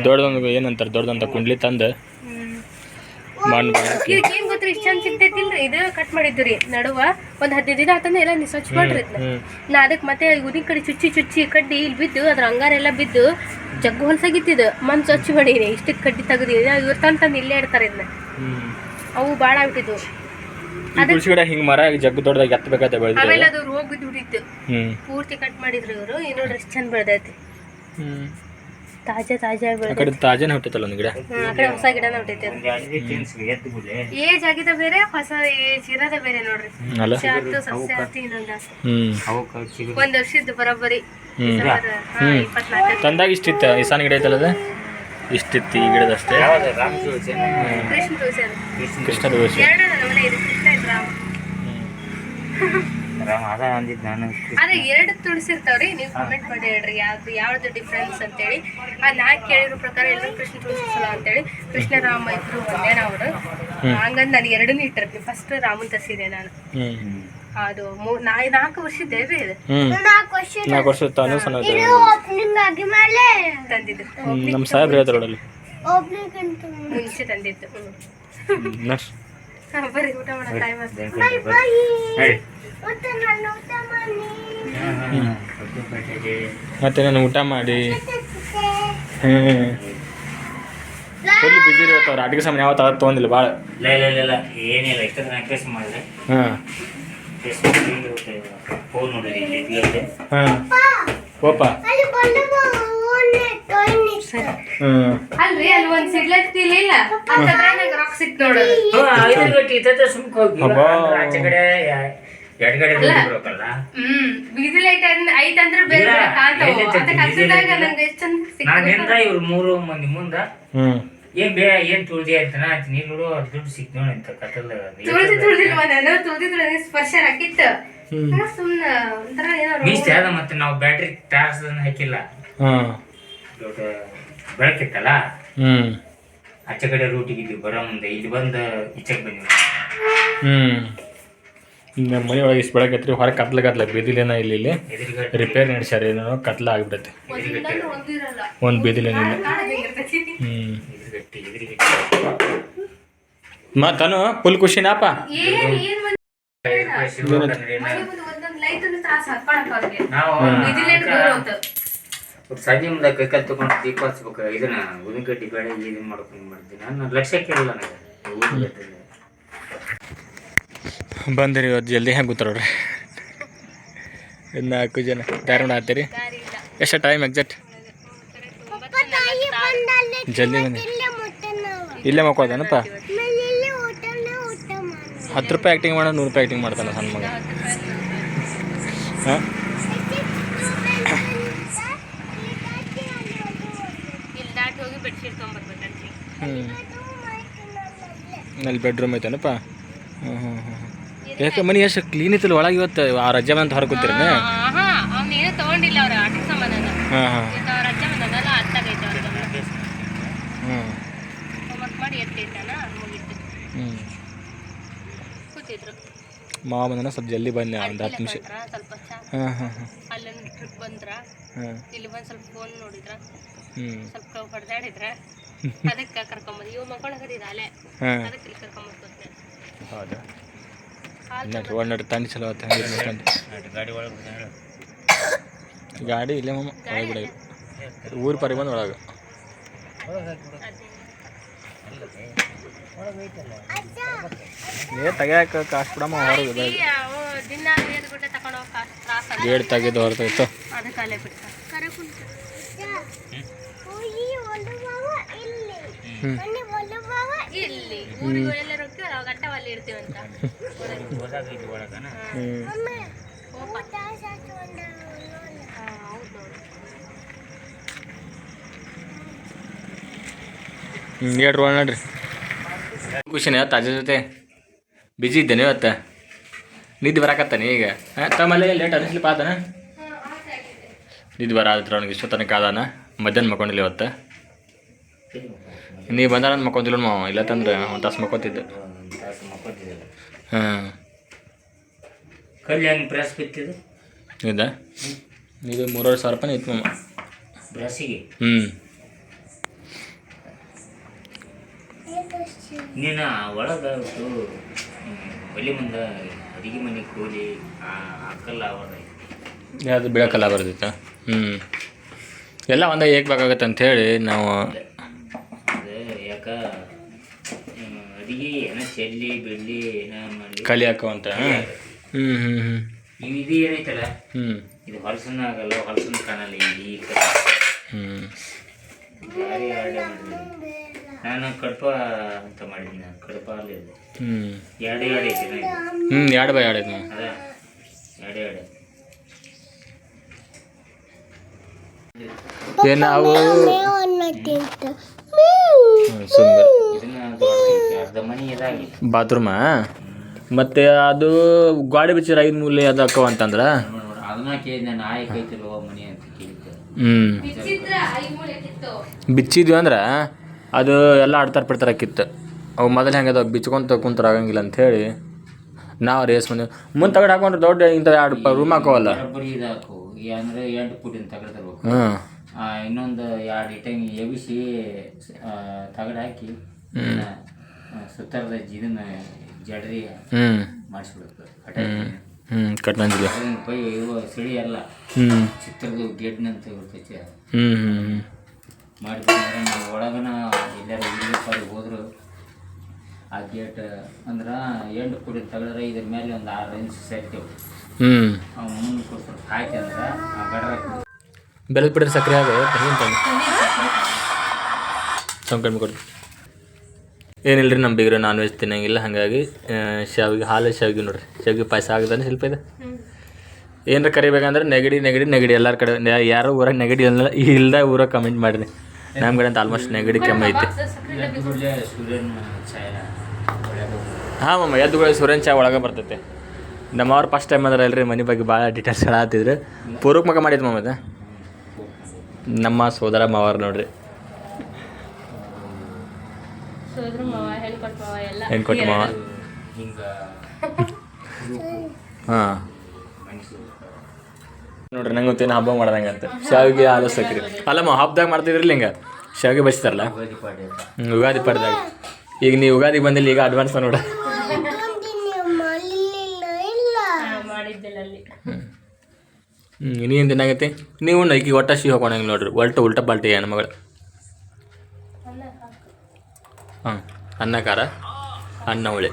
ದೊಡ್ಡದೊಂದು ಏನಂತಾರೆ ದೊಡ್ಡದಂತ ಕುಂಡ್ಲಿ ತಂದು. ಮಣ್ಣು ಇದಕ್ಕೆ ಏನ್ ಗೊತ್ತ್ರಿ ಇಷ್ಟ ಚಂದ ಸಿಗ್ತೈತಿಲ್ರಿ? ಇದು ಕಟ್ ಮಾಡಿದ್ದು ರೀ ನಡುವ ಒಂದ್ ಹದಿನೈದು ದಿನ ಆತಂದ್ರೆ ಎಲ್ಲ ನೀವು ಸ್ವಚ್ಛ ಮಾಡ್ರಿ ಇದನ್ನ ನಾ ಅದಕ್ಕೆ ಮತ್ತೆ ಉದಿನ ಕಡೆ ಚುಚ್ಚಿ ಚುಚ್ಚಿ ಕಡ್ಡಿ ಇಲ್ಲಿ ಬಿದ್ದು ಅದ್ರ ಅಂಗಾರ ಎಲ್ಲ ಬಿದ್ದು ಜಗ್ಗು ಹೊಲ್ಸಾಗಿತ್ತಿದ್ದು ಮನ್ ಸ್ವಚ್ಛ ಮಾಡೀನಿ ಇಷ್ಟಕ್ಕೆ ಕಡ್ಡಿ ತೆಗ್ದಿನಿ ಇವ್ರ ತಂದು ತಂದು ಇಲ್ಲೇ ಇಡ್ತಾರೆ ಇದನ್ನ ಹ್ಞೂ ಅವು ಭಾಳ ಆಗ್ಬಿಟ್ಟಿದ್ವು. ಈ ತುಳಸಿ ಗಿಡ ಹಿಂಗೆ ಮರ ಜಗ್ಗು ದೊಡ್ಡದಾಗಿ ಎತ್ತಬೇಕಾದ ಬೆಳೆದಿದೆ ಆಮೇಲೆ ಅದು ರೋಗ ಬಿದ್ದು ಬಿಟ್ಟಿತ್ತು. ಹ್ಞೂ ಪೂರ್ತಿ ಕಟ್ ಮಾಡಿದ್ರು ಇವರು. ಏನೋ ಡ್ರೆಸ್ ಚಂದ ಬೆಳ್ದೈತಿ. ತಾಜಾ ತಾಜಾ ಆ ತಾಜಾ ಕಡೆ ತಾಜಾನೇ ಹುಟ್ಟೈತಲ್ಲ ಒಂದು ಗಿಡ? ಹ್ಮ್, ಆ ಕಡೆ ಹೊಸ ಗಿಡ ಹುಟ್ಟೈತೆ ಅದು ಏಜ್ ಆಗಿದ ಬೇರೆ ಹೊಸ ಏಜ್ ಇರೋದ ಬೇರೆ ನೋಡ್ರಿ. ಹ್ಮ್, ಅಲ್ಲ? ಶಾರ್ತು ಸಸ್ಯ ಆತು ಇನ್ನೊಂದು ಆತು. ಹ್ಞೂ ಅವಕ್ಕೆ ಒಂದ್ ವರ್ಷದ ಬರೋಬ್ಬರಿ. ಹ್ಞೂ ಡಿಸೆಂಬರ್ ಹಾ, ಇಪ್ಪತ್ನಾಲ್ಕಕ್ಕೆ. ತಂದಾಗ ಇಷ್ಟಿತ್ತು ಈಸಾನ ಗಿಡ ಐತಲ್ಲ ಅದು? ಇಷ್ಟಿತ್ತು ಈ ಗಿಡದಷ್ಟೇ. ಕೃಷ್ಣ ತುಳಸಿ ಕೃಷ್ಣ ದೋಷ ನಮ್ಮನೆ ಇದು ಕೃಷ್ಣ ರಾಮ. ರಾಮ ಅದ ಅಂದಿದ್ದು ನಾನು ಆದ್ರೆ ಎರಡು ತುಳಸಿರ್ತಾವ್ರಿ ನೀವು ಕಮೆಂಟ್ ಮಾಡಿ ಹೇಳ್ರಿ ಯಾವ್ದು ಯಾವ್ದು ಡಿಫ್ರೆನ್ಸ್ ಅಂತೇಳಿ. ಆ ನಾ ಕೇಳಿರೋ ಪ್ರಕಾರ ಎಲ್ಲರೂ ಕೃಷ್ಣ ತುಳಸಿ ಚಲೋ ಅಂತೇಳಿ. ಕೃಷ್ಣರಾಮ ಇಬ್ರು ಒಂದೇನ ಅವರು. ಹಂಗಂದ್ ನಾನು ಎರಡನ್ನೂ ಇಟ್ಟಿರ್ತೀನಿ. ಫಸ್ಟ್ ರಾಮನ್ ತರಿಸಿದೆ ನಾನು. ಅದು ಮೂ- ನಾ ನಾಲ್ಕು ವರ್ಷದ್ದೇ ರೀ ಇದು. ಹ್ಞೂ ನಾಲ್ಕು ವರ್ಷ ತಾನು ಸಣ್ಣ ತಂದಿದ್ದು. ನಮ್ಮ ಸಾಹೇಬ್ರು ಮುಂಚೆ ತಂದಿದ್ದು. ಬರ್ರಿ ಊಟ ಮಾಡೋ ಟೈಮ್ ಮತ್ತೆ ನಾನು ಊಟ ಮಾಡಿ. ಮತ್ತೆ ನಾನು ಊಟ ಮಾಡಿ. ಹ್ಞೂ ಫುಲ್ ಬಿಸಿ ಇವತ್ತು ಅವ್ರು ಆಟಿಕೆ ಸಾಮಾನು ಯಾವತ್ತು ಅದು ತೊಗೊಂಡಿಲ್ಲ ಭಾಳ ಇಲ್ಲ ಇಲ್ಲ ಇಲ್ಲ ಇಲ್ಲ. ಏನಿಲ್ಲ ಇಷ್ಟ ನಾನು ಮಾಡಿದೆ. ಹಾಂ. ಫೋನ್ ನೋಡಿದೆ ಓಪ ಅಲ್ರಿ ಅಲ್ಲಿ ಒಂದ್ ಇಲ್ಲ ನಂಗೆ ರೊಕ್ಕ ಹ್ಮ್ ಬೀದಿ ಲೈಟ್ ಐತಂದ್ರೆ ಬೇರೆ ಇಲ್ಲ, ಬೇರೆ ಕಾಣ್ತಾವ. ಎಲ್ಲಿ ಅದಕ್ಕೆ ಬೀದಿ ಹಚ್ಚಿದಾಗ light ನಂಗೆ ಎಷ್ಟು ಚಂದ ನಾನಿಂದ ಇವ್ರು ಮೂರು ಮಂದಿ? ಮುಂದ ಏನ್ ಬೇ ಏನ್ ತುಳ್ದಿ ಅಂತ ನೀ ನೀನ್ ನೋಡು ಅದ್ ದುಡ್ಡು ಸಿಕ್ ನೋಡಿ ಅಂತ ಕತ್ತಲ್ ತುಳ್ದಿ ತುಳ್ದಿಲ್ವ ನಾನು ತುಳ್ದಿ ತುಳ್ದಿ ಸ್ಪರ್ಶ ಹಾಕಿತ್ತು. ಸುಮ್ನ ಒಂಥರ ಏನೋ ಮತ್ತೆ ನಾವು ಬ್ಯಾಟ್ರಿ ಟಾರ್ಚ್ ಹಾಕಿಲ್ಲ. ದೊಡ್ಡ ಬೆಳಕಿತ್ತಲ್ಲ ಹ್ಞೂ ಆಚೆ ಕಡೆ ರೂಟಿಗೆ ಇದ್ವಿ ಬರೋ ಮುಂದೆ ಇಲ್ಲಿ ಬಂದು ಈಚೆಗೆ ಬಂದ್ವಿ ಹ್ಞೂ ನಮ್ಮ ಮನೆ ಒಳಗೆ ಇಷ್ಟು ಬೆಳಕೈತ್ರಿ ಹೊರಗೆ ಕತ್ಲ ಕತ್ಲ ಬೀದಿಲೇನ ಇಲ್ಲಿ ಇಲ್ಲಿ ಎದುರುಗಡೆ ರಿಪೇರ್ ನಡೆಸ್ಯಾರ ಏನೋ ಕತ್ಲ ಆಗಿಬಿಡತ್ತೆ ಒಂದಿರಲ್ಲ ಒಂದು ಬೀದಿಲೇನಿಲ್ಲ ಹ್ಞೂ ಎದುರುಗಟ್ಟಿ ಎದುರುಗಟ್ಟಿ ಮತ್ತನು ಫುಲ್ ಖುಷಿನಾಪ ಏನ್ ಏನ್ ಮಂದಿ ಮನೆ ಮುಂದೆ ಒಂದೊಂದ್ ಲೈಟ್ ತ್ರಾಸ ಹಾಕೊಳಕ್ ಅವ್ರಿಗೆ ನಾವು ಬೀದಿ ಹೋತು ಸಂಜೆ ಮುಂದೆ ಕೈ ಕಾಲು ತಗೊಂಡು ದೀಪ ಹಚ್ಬೇಕು. ಇದನ್ನ ಉದಿನಕಡ್ಡಿ ಬೇಳೆ ಇದನ್ನ ಮಾಡ್ಕೊಂಡು ಮಾಡ್ತೀನಿ ನಾನು ಲಕ್ಷ್ಯಕ್ಕೆ ಇರಲ್ಲ ನನಗೆ. ಬಂದಿರಿ ಇವತ್ತು ಜಲ್ದಿ ಹೆಂಗೆ ಕೂತಾರೋಡ್ರಿ ನಾಲ್ಕು ಜನ. ಧಾರವಾಡ ಆಗ್ತೀರಿ ಎಷ್ಟು ಟೈಮ್ ಎಕ್ಸಾಕ್ಟ್ ಜಲ್ದಿ ಬನ್ನಿ ಇಲ್ಲೇ ಮಕ್ಕೋದಾನಪ್ಪ ಹತ್ತು ರೂಪಾಯಿ ಆ್ಯಕ್ಟಿಂಗ್ ಮಾಡೋ ನೂರು ರೂಪಾಯಿ ಆ್ಯಕ್ಟಿಂಗ್ ಮಾಡ್ತಾನೆ ಸಣ್ಣ ಮಗ. ಹಾಂ ಇಲ್ಲಿ ದಾಟಿ ಹೋಗಿ ಬೆಡ್ಶೀಟ್ ತೊಗೊಂಬರ್ಬೇಕಂತ್ರಿ ಹ್ಞೂ ಅಲ್ಲಿ ಬೆಡ್ರೂಮ್ ಐತೇನಪ್ಪ? ಹ್ಞೂ ಹ್ಞೂ ಹ್ಞೂ ಯಾಕೆ ಮನೆ ಎಷ್ಟು ಕ್ಲೀನ್ ಇತ್ತಲ್ಲ ಒಳಗೆ ಇವತ್ತು ಆ ರಜೆ ಬಂತ ಹೊರ ಕೂತೀರಿ ಹಾ ಅವ್ನ ತಗೊಂಡಿಲ್ಲ ಅವ್ರ ಆಟಿಕೆ ಸಾಮಾನ ಹಾಂ ಹ್ಞೂ ಹ್ಞೂ ಕೂತಿದ್ರು. ಮಾವ ಬಂದನ ಸ್ವಲ್ಪ ಜಲ್ದಿ ಬಂದೆ ಒಂದು ಹತ್ತು ನಿಮಿಷ. ಹಾಂ ಹಾಂ ಹಾಂ. ಅಲ್ಲೊಂದು ಟ್ರಿಪ್ ಬಂದ್ರ. ಹಾಂ. ಇಲ್ಲಿ ಬಂದು ಸ್ವಲ್ಪ ಫೋನ್ ನೋಡಿದ್ರ. ಹ್ಞೂ ಸ್ವಲ್ಪ ಹೊಡೆದಾಡಿದ್ರ. ಅದಕ್ಕೆ ಕರ್ಕೊಂಬಂದು ಇವ್ ಮಕ್ಕೊಳಗದಿದ ಅಲ್ಲೇ ಹಾಂ. ಅದಕ್ಕೆ ಇಲ್ಲಿ ಕರ್ಕೊಂಬಂದು ಹೌದಾ? ತಂಡಿ ಚಲೋ ಆತ ಗಾಡಿ ಒಳಗೆ. ಗಾಡಿ ಇಲ್ಲೇ ಮಮ್ಮ ಒಳಗೆ ಬಿಡ ಊರು ಪರಿ ಬಂದು ಒಳಗೆ. ಏ ತೆಗಿಯಾಕ ಕಾಸು ಬಿಡಮ್ಮ ಹೊರಗೆ ಗೇಟ್ ತೆಗೆದು ಹೊರತಾಯ್ತು ಅದಕ್ಕೆ ಅಲ್ಲೇ ಬಿಡ್ತಾರೆ ಕರೆ ಕುಂತು ಹೋಗಿ ಒಲುಬಾವ ಇಲ್ಲಿ. ಊರಿಗೆ ಎಲ್ಲರೂ ಹೋಗ್ತೀವಿ ನಾವು ಗಟ್ಟ ಅಲ್ಲಿ ಇರ್ತೀವಿ ಅಂತ. ಒಳ ನೋಡ್ರಿ. ಖುಷಿನೇ ಇವತ್ತು ಅಜ್ಜ ಜೊತೆ. ಬಿಜಿ ಇದ್ದೇನೆ ಇವತ್ತು. ನಿದ್ದೆ ಬರಾಕತ್ತಾನೆ ಈಗ. ಹಾಂ ತಮ್ಮಲ್ಲೇ ಲೇಟ್ ಅನಿಸ್ಲಿಪ್ಪ ಆತನ? ನಿದ್ದೆ ಬರ ಆದ್ರೆ ಅವನಿಗೆ ತನಕ ಆದಾನ. ಮಧ್ಯಾಹ್ನ ಮಕ್ಕೊಂಡಿಲ್ಲ ಇವತ್ತು. ನೀ ಬಂದಾರ ಮಕ್ಕೊಂದಿಲ್ಲ ಮಾವ ಇಲ್ಲ ತಂದ್ರೆ ಒಂದು ತಾಸು ಮಕ್ಕೊತಿದ್ದೆ. ಹಾಂ ಕಲ್ಲಿ ಹೆಂಗೆ ಬ್ರಷ್ ಬಿತ್ತಿದ್ದು? ಇದ? ಇದು ಮೂರುವರೆ ಸಾವಿರ ರೂಪಾಯಿ ಇತ್ತು ಮಾಮ. ಬ್ರಷಿಗೆ ಹ್ಞೂ ನೀನು ಒಳಗೆ ಒಲಿ ಮುಂದೆ ಅಡಿಗೆ ಮನೆ ಕೂಲಿ ಹಾಕಲ್ಲ ಯಾವುದು ಬೆಳಕಲ್ಲ ಬರ್ದಿತ್ತ ಹ್ಞೂ ಎಲ್ಲ ಒಂದೇ ಏಕ್ ಬೇಕಾಗತ್ತೆ ಅಂಥೇಳಿ ನಾವು ಹ್ಮ್, ಅಡಿಗೆ ಏನೋ ಚೆಲ್ಲಿ ಬೆಳ್ಳಿ ಏನೋ ಮಾಡಿ ಕಲಿ ಹಾಕುವಂತ ಹ್ಞೂ ಹ್ಞೂ ಹ್ಞೂ ಇವು ಇದು ಏನೈತಲ್ಲ ಹ್ಞೂ ಇದು ಹೊಲಸನ್ನ ಆಗಲ್ಲ ಹೊಲಸನ್ನ ಕಾಣಲ್ಲ ಈ ಹ್ಞೂ ಎರಡೇ ಮಾಡಿದ್ದೀನಿ ನಾನು ಕಡಪ ಅಂತ ಮಾಡಿದ್ದೀನಿ ನಾನು ಕಡಪ ಅಲ್ಲಿ ಹ್ಞೂ ಎರಡು ಎರಡು ಐತಿ ಇದು. ಹ್ಞೂ ಎರಡು ಬೈ ಎರಡು ಐತೆ ಅದ ಎರಡು ಎರಡು ಏನು ಬಾತ್ರೂಮ? ಮತ್ತೆ ಅದು ಗಾಡಿ ಬಿಚ್ಚಿರ ಐದು ಮೂಲೆ ಅದು ಅಂತಂದ್ರ? ಅಂತ ಹ್ಞೂ ಬಿಚ್ಚಿದ್ವಿ ಅಂದ್ರೆ ಅದು ಎಲ್ಲ ಆಡ್ತಾರೆ ಬಿಡ್ತಾರೆ ಕಿತ್ತು ಅವು ಮೊದಲು ಹೆಂಗೆ ಅದಾವ ಬಿಚ್ಕೊಂತ ಕುಂತ್ರ ಆಗಂಗಿಲ್ಲ ಹೇಳಿ ನಾವು ರೇಸ್ ಬಂದು ಮುಂದೆ ತಗಡ್ ಹಾಕೊಂಡ್ರೆ ದೊಡ್ಡ ಇಂಥ ಎರಡು ರೂಮ್ ಹಾಕೋವಲ್ಲ. ಹ್ಞೂ ಇನ್ನೊಂದು ಎರಡು ಇಟ್ಟಂಗಿ ಎಬಿಸಿ ತಗಡ್ ಹಾಕಿ ಸುತ್ತರದ ಇದನ್ನ ಜಡ್ರಿ ಹ್ಞೂ ಕಟ್ನಂಜಿಲ್ಲ ಅದನ್ನ ಪೈ ಇವು ಸಿಡಿ ಎಲ್ಲ ಚಿತ್ರದ ಗೇಟ್ನಂತ ಇರ್ತೈತಿ ಮಾಡಿದ್ರೆ ನಾವು ಒಳಗನ ಎಲ್ಲಾರು ಹೋದ್ರು ಆ ಗೇಟ್ ಅಂದ್ರೆ ಎಂಟು ಕುಡಿ ತಗಡ್ರೆ ಇದ್ರ ಮೇಲೆ ಒಂದು ಆರು ಇಂಚ್ ಸೇರ್ತೇವೆ. ಹ್ಞೂ ಅವ್ ಮುಂದೆ ಕೊಡ್ತಾರೆ ಹಾಕಿ ಅಂದ್ರೆ ಆ ಗಡರ ಬೆಲ್ಲದ ಬಿಟ್ಟರೆ ಸಕ್ಕರೆ ಹಾಗೆ ತೆಗಿಂತ ಕಮ್ಮಿ ಕೊಡ್ತೀನಿ ಏನಿಲ್ಲ ರೀ ನಮ್ಮ ಬೀಗ್ರು, ನಾನ್ ವೆಜ್ ತಿನ್ನಂಗಿಲ್ಲ, ಹಾಗಾಗಿ ಶಾವಿಗೆ ಹಾಲು, ಶಾವಿಗೆ ನೋಡ್ರಿ. ಶಾವಿಗೆ ಪಾಯಸ ಆಗದಾನೆ ಸ್ವಲ್ಪ ಇದೆ. ಏನಾರ ಕರಿಬೇಕಂದ್ರೆ ನೆಗಡಿ ನೆಗಡಿ ನೆಗಡಿ. ಎಲ್ಲರ ಕಡೆ ಯಾರು ಊರ ನೆಗಡಿ ಇಲ್ಲ, ಇಲ್ದ ಊರ ಕಮೆಂಟ್ ಮಾಡ್ರಿ. ನಮ್ಮ ಕಡೆ ಅಂತ ಆಲ್ಮೋಸ್ಟ್ ನೆಗಡಿ ಕಮ್ಮಿ ಐತೆ. ಹಾಂ ಮಮ್ಮ ಎದ್ದು ಸೂರ್ಯನ ಚಾ ಒಳಗೆ ಬರ್ತೈತೆ. ನಮ್ಮವ್ರು ಫಸ್ಟ್ ಟೈಮ್ ಅಂದ್ರೆ ಅಲ್ರಿ ಮನೆ ಬಗ್ಗೆ ಭಾಳ ಡೀಟೇಲ್ಸ್ ಹೇಳತ್ತಿದ್ರು ಪೂರ್ವಕ್ ಮಗ ಮಾಡಿದ್ದು ಮಮ್ಮದ ನಮ್ಮ ಸೋದರ ಮಾವರ್ ನೋಡ್ರಿ. ಹೆಣ್ಕೊಟ್ಟು ಮಾವ ಹಾಂ. ನೋಡ್ರಿ ನಂಗೆ ಗೊತ್ತೇನು ಹಬ್ಬ ಮಾಡ್ದಂಗೆ ಅಂತ. ಶಾವಿಗೆ ಹಾಲು ಸಕ್ರಿ. ಅಲ್ಲಮ್ಮ ಹಬ್ಬದಾಗ ಮಾಡ್ತಿದ್ರಲ್ಲ ಹಿಂಗೆ? ಶಾವಿಗೆ ಹ್ಮ್, ಯುಗಾದಿ ಪಡ್ದಾಗ. ಈಗ ನೀವು ಯುಗಾದಿಗೆ ಬಂದಿಲ್ಲ ಈಗ ಅಡ್ವಾನ್ಸ್ ನೋಡ ಮಾಡಲಿಲ್ಲ ಇಲ್ಲ ಮಾಡಿದ್ದಿಲ್ಲ ಅಲ್ಲಿ ಹ್ಞೂ ನೀನು ತಿನ್ನಾಗೈತಿ ನೀವು ನೈಕಿ ಒಟ್ಟ ಶಿ ಹೋಗೋಣ ನೋಡ್ರಿ. ಒಲ್ಟ ಉಲ್ಟ ಬಾಲ್ಟಿ ಏನು ಮಗಳು? ಹಾಂ ಅನ್ನ ಖಾರ ಅನ್ನ ಹುಳಿ.